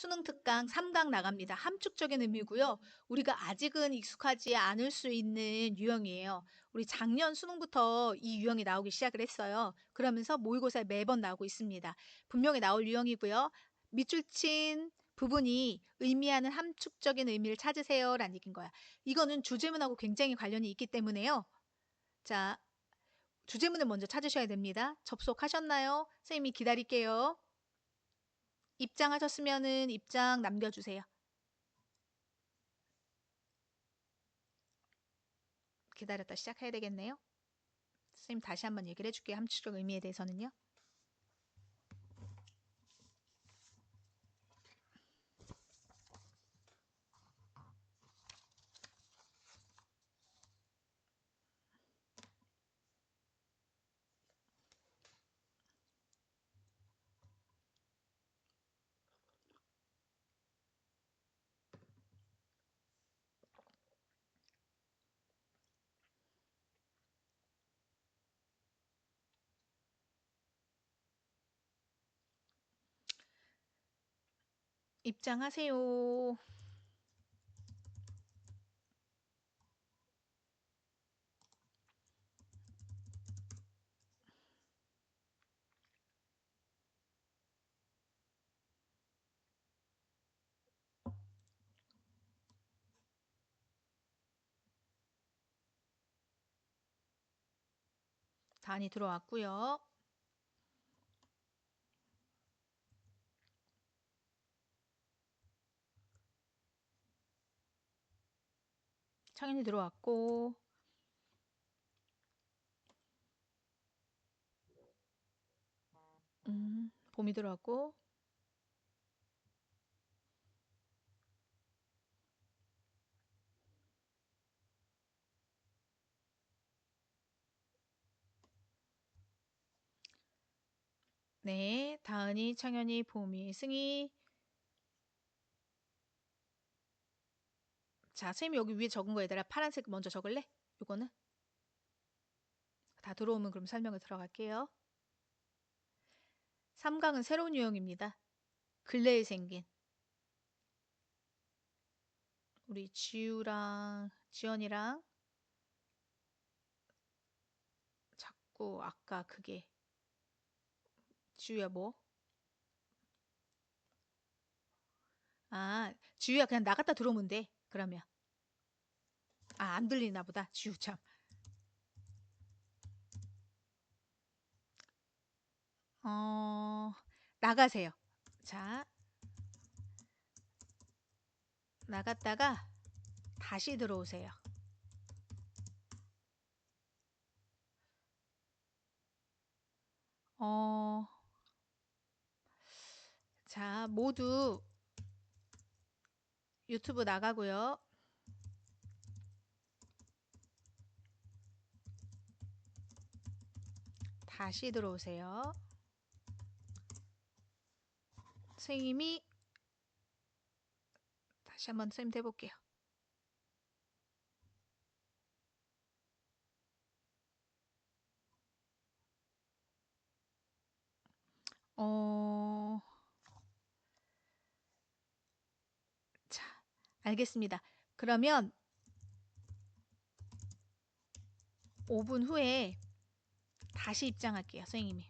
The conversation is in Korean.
수능 특강 3강 나갑니다. 함축적인 의미고요. 우리가 아직은 익숙하지 않을 수 있는 유형이에요. 우리 작년 수능부터 이 유형이 나오기 시작을 했어요. 그러면서 모의고사에 매번 나오고 있습니다. 분명히 나올 유형이고요. 밑줄 친 부분이 의미하는 함축적인 의미를 찾으세요. 라는 얘기인 거야. 이거는 주제문하고 굉장히 관련이 있기 때문에요. 자, 주제문을 먼저 찾으셔야 됩니다. 접속하셨나요? 선생님이 기다릴게요. 입장하셨으면은 입장 남겨주세요. 기다렸다 시작해야 되겠네요. 선생님 다시 한번 얘기를 해줄게요. 함축적 의미에 대해서는요. 입장하세요. 단이 들어왔고요. 창현이 들어왔고. 음, 봄이 들어왔고. 네, 다은이, 창현이, 봄이, 승희 자, 선생님이 여기 위에 적은 거 얘들아 파란색 먼저 적을래? 요거는 다 들어오면 그럼 설명을 들어갈게요. 3강은 새로운 유형입니다. 근래에 생긴 우리 지우랑 지연이랑 자꾸 아까 그게 지우야 뭐? 아, 지우야 그냥 나갔다 들어오면 돼. 그러면 아, 안 들리나 보다. 지우 참. 어, 나가세요. 자, 나갔다가 다시 들어오세요. 어, 자, 모두 유튜브 나가고요. 다시 들어오세요. 선생님이 다시 한번 선생님 해볼게요. 어... 자, 알겠습니다. 그러면 5분 후에 다시 입장할게요, 선생님이.